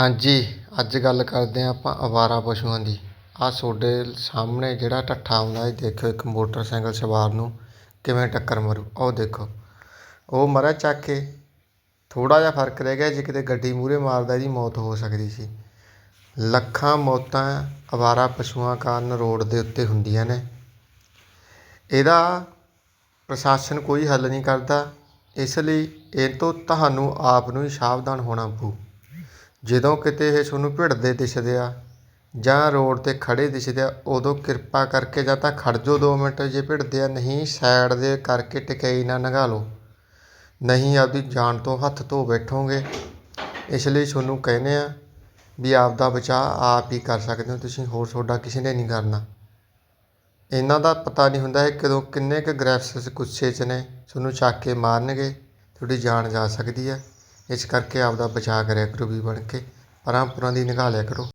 ਹਾਂਜੀ, ਅੱਜ ਗੱਲ ਕਰਦੇ ਹਾਂ ਆਪਾਂ ਅਵਾਰਾ ਪਸ਼ੂਆਂ ਦੀ। ਆਹ ਤੁਹਾਡੇ ਸਾਹਮਣੇ ਜਿਹੜਾ ਢੱਠਾ ਆਉਂਦਾ ਇਹ ਦੇਖਿਓ ਇੱਕ ਮੋਟਰਸਾਈਕਲ ਸਵਾਰ ਨੂੰ ਕਿਵੇਂ ਟੱਕਰ ਮਾਰੂ। ਉਹ ਦੇਖੋ, ਉਹ ਮਰਿਆ ਚੱਕ ਕੇ। ਥੋੜ੍ਹਾ ਜਿਹਾ ਫ਼ਰਕ ਰਹਿ ਗਿਆ, ਜੇ ਕਿਤੇ ਗੱਡੀ ਮੂਹਰੇ ਮਾਰਦਾ ਇਹਦੀ ਮੌਤ ਹੋ ਸਕਦੀ ਸੀ। ਲੱਖਾਂ ਮੌਤਾਂ ਅਵਾਰਾ ਪਸ਼ੂਆਂ ਕਾਰਨ ਰੋਡ ਦੇ ਉੱਤੇ ਹੁੰਦੀਆਂ ਨੇ। ਇਹਦਾ ਪ੍ਰਸ਼ਾਸਨ ਕੋਈ ਹੱਲ ਨਹੀਂ ਕਰਦਾ। ਇਸ ਲਈ ਇਹ ਤੋਂ ਤੁਹਾਨੂੰ ਆਪ ਨੂੰ ਹੀ ਸਾਵਧਾਨ ਹੋਣਾ ਪਊ। ਜਦੋਂ ਕਿਤੇ ਇਹ ਤੁਹਾਨੂੰ ਭਿੜਦੇ ਦਿਸਦੇ ਆ ਜਾਂ ਰੋਡ 'ਤੇ ਖੜ੍ਹੇ ਦਿਸਦੇ ਆ, ਉਦੋਂ ਕਿਰਪਾ ਕਰਕੇ ਜਾਂ ਤਾਂ ਖੜ੍ਹ ਜਾਓ ਦੋ ਮਿੰਟ, ਜੇ ਭਿੜਦੇ ਆ ਨਹੀਂ ਸਾਈਡ ਦੇ ਕਰਕੇ ਟਿਕਾਈ ਨਾ ਲੰਘਾ ਲਓ। ਨਹੀਂ, ਆਪਦੀ ਜਾਨ ਤੋਂ ਹੱਥ ਧੋ ਬੈਠੋਗੇ। ਇਸ ਲਈ ਤੁਹਾਨੂੰ ਕਹਿੰਦੇ ਆ ਵੀ ਆਪਦਾ ਬਚਾਅ ਆਪ ਹੀ ਕਰ ਸਕਦੇ ਹੋ, ਤੁਸੀਂ ਹੋਰ ਤੁਹਾਡਾ ਕਿਸੇ ਨੇ ਨਹੀਂ ਕਰਨਾ। ਇਹਨਾਂ ਦਾ ਪਤਾ ਨਹੀਂ ਹੁੰਦਾ ਇਹ ਕਦੋਂ ਕਿੰਨੇ ਕੁ ਗ੍ਰੈਫਸ ਗੁੱਸੇ 'ਚ ਨੇ, ਤੁਹਾਨੂੰ ਚੱਕ ਕੇ ਮਾਰਨਗੇ, ਤੁਹਾਡੀ ਜਾਨ ਜਾ ਸਕਦੀ ਹੈ ਇਸ ਕਰਕੇ ਆਪਦਾ ਬਚਾਅ ਕਰਿਆ ਕਰੋ ਵੀ ਬਣ ਕੇ ਪਰਾਂ ਪੁਰਾਂ ਦੀ ਨਿਗਾਹ ਲਿਆ ਕਰੋ।